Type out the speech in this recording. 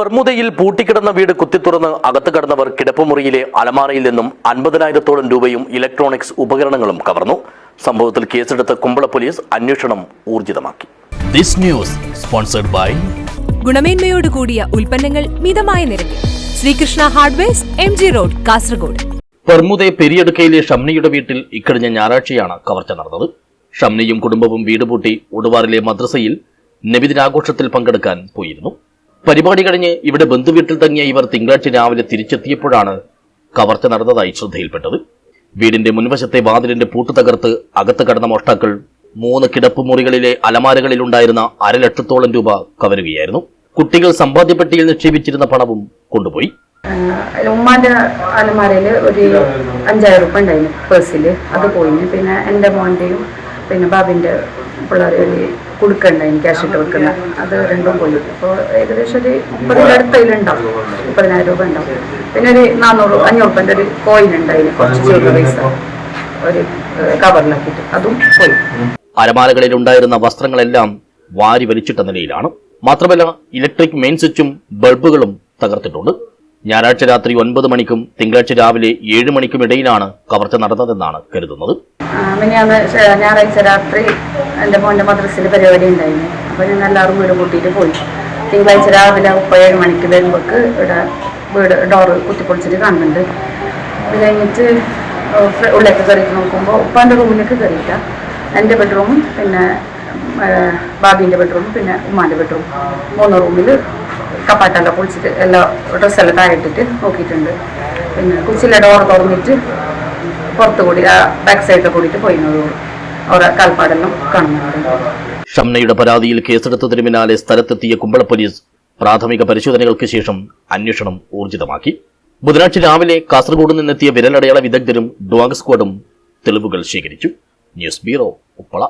ബർമുദയിൽ പൂട്ടിക്കിടന്ന വീട് കുത്തിത്തുറന്ന് അകത്ത് കടന്നവർ കിടപ്പുമുറിയിലെ അലമാറയിൽ നിന്നും അൻപതിനായിരത്തോളം രൂപയും ഇലക്ട്രോണിക്സ് ഉപകരണങ്ങളും കവർന്നു. സംഭവത്തിൽ കേസെടുത്ത കുമ്പള പോലീസ് അന്വേഷണം ഊർജിതമാക്കി. ദിസ് ന്യൂസ് സ്പോൺസർഡ് ബൈ ഗുണമേന്മയോട് കൂടിയ ഉൽപ്പന്നങ്ങൾ മിതമായ നിരക്കിൽ. Srikrishna hardwares M G road Kasaragod. Permude പെരിയടുക്കയിലെ ഷംനിയുടെ വീട്ടിൽ ഇക്കഴിഞ്ഞ ഞായറാഴ്ചയാണ് കവർച്ച നടന്നത്. ഷംനിയും കുടുംബവും വീട് പൂട്ടി ഉടുവാറിലെ മദ്രസയിൽ നബിദിനാഘോഷത്തിൽ പങ്കെടുക്കാൻ പോയിരുന്നു. പരിപാടി കഴിഞ്ഞ് ഇവിടെ ബന്ധുവീട്ടിൽ തങ്ങിയ ഇവർ തിങ്കളാഴ്ച രാവിലെ തിരിച്ചെത്തിയപ്പോഴാണ് കവർച്ച നടന്നതായി ശ്രദ്ധയിൽപ്പെട്ടത്. വീടിന്റെ മുൻവശത്തെ വാതിലിന്റെ പൂട്ട് തകർത്ത് അകത്ത് കടന്ന മോഷ്ടാക്കൾ മൂന്ന് കിടപ്പുമുറികളിലെ അലമാരകളിലുണ്ടായിരുന്ന അരലക്ഷത്തോളം രൂപ കവരുകയായിരുന്നു. കുട്ടികൾ സമ്പാദ്യപ്പെട്ടിയിൽ നിക്ഷേപിച്ചിരുന്ന പണവും കൊണ്ടുപോയി. ഉമ്മാന്റെ അലമാരയിൽ ഒരു അഞ്ചായിരം ഉറുപ്പ ഉണ്ടായിരുന്നു പേഴ്സിൽ അത് പോയിന്. പിന്നെ എന്റെ മോന്റെയും പിന്നെ ബാബിന്റെ പിള്ളേർ ഒരു കൊടുക്കണ്ടായിരുന്നു ക്യാഷ് ഇട്ട് വെക്കുന്ന അത് രണ്ടും പോയി. അപ്പോൾ ഏകദേശം ഒരു മുപ്പതിന്റെ അടുത്തതിലുണ്ടാവും. മുപ്പതിനായിരം രൂപ ഉണ്ടാവും. പിന്നെ ഒരു നാനൂറ് അഞ്ഞൂറ് ഉറുപ്പന്റെ ഒരു കോയിൻ ഉണ്ടായി കുറച്ച് ചെറിയ പൈസ. ഒരു കവറിലാക്കിയിട്ട് അതും പോയി. അലമാലകളിൽ ഉണ്ടായിരുന്ന വസ്ത്രങ്ങളെല്ലാം വാരി വലിച്ചിട്ട നിലയിലാണ്. മാത്രമല്ല ഇലക്ട്രിക് മെയിൻ സ്വിച്ചും ബൾബുകളും തകർത്തിട്ടുണ്ട്. ഞായറാഴ്ച രാത്രി ഒൻപത് മണിക്കും തിങ്കളാഴ്ച രാവിലെ ഏഴ് മണിക്കും ഇടയിലാണ് കവർച്ച നടന്നതെന്നാണ് കരുതുന്നത്. മിനിയാന്ന് ഞായറാഴ്ച രാത്രി എന്റെ മോന്റെ മദ്രസിൽ പരിപാടി ഉണ്ടായിരുന്നു. അപ്പോൾ ഞങ്ങൾ എല്ലാവരും വീട് കൂട്ടിയിട്ട് പോയി. തിങ്കളാഴ്ച രാവിലെ ഉപ്പ ഏഴ് മണിക്ക് വരുമ്പോൾക്ക് ഇവിടെ വീട് ഡോറ് കുത്തിപ്പൊളിച്ചിട്ട് കാണുന്നുണ്ട്. അത് കഴിഞ്ഞിട്ട് ഉള്ളിലേക്ക് കയറിയിട്ട് നോക്കുമ്പോൾ ഉപ്പാന്റെ റൂമിലേക്ക് കയറിയിട്ട. എന്റെ ബെഡ്റൂമും പിന്നെ ബാബീന്റെ ബെഡ്റൂമും പിന്നെ ഉമ്മാന്റെ ബെഡ്റൂം മൂന്ന് റൂമിൽ കപ്പാട്ടെല്ലാം പൊളിച്ചിട്ട് എല്ലാ ഡ്രസ്സെല്ലാം താഴെ ഇട്ടിട്ട് നോക്കിയിട്ടുണ്ട്. പിന്നെ കുച്ചിലെ ഡോർ തുറന്നിട്ട് പുറത്ത് കൂടി ആ ബാക്ക് സൈഡിൽ കൂടിയിട്ട് പോയിരുന്നതോളൂ അവരെ കാൽപ്പാടെല്ലാം കാണുന്നുണ്ട്. ഷംനയുടെ പരാതിയിൽ കേസെടുത്തതിന് പിന്നാലെ സ്ഥലത്തെത്തിയ കുമ്പള പോലീസ് പ്രാഥമിക പരിശോധനകൾക്ക് ശേഷം അന്വേഷണം ഊർജിതമാക്കി. ബുധനാഴ്ച രാവിലെ കാസർഗോഡ് നിന്നെത്തിയ വിരലടയാള വിദഗ്ധരും ഡോഗ് സ്ക്വാഡും തെളിവുകൾ ശേഖരിച്ചു. News bureau Uppala.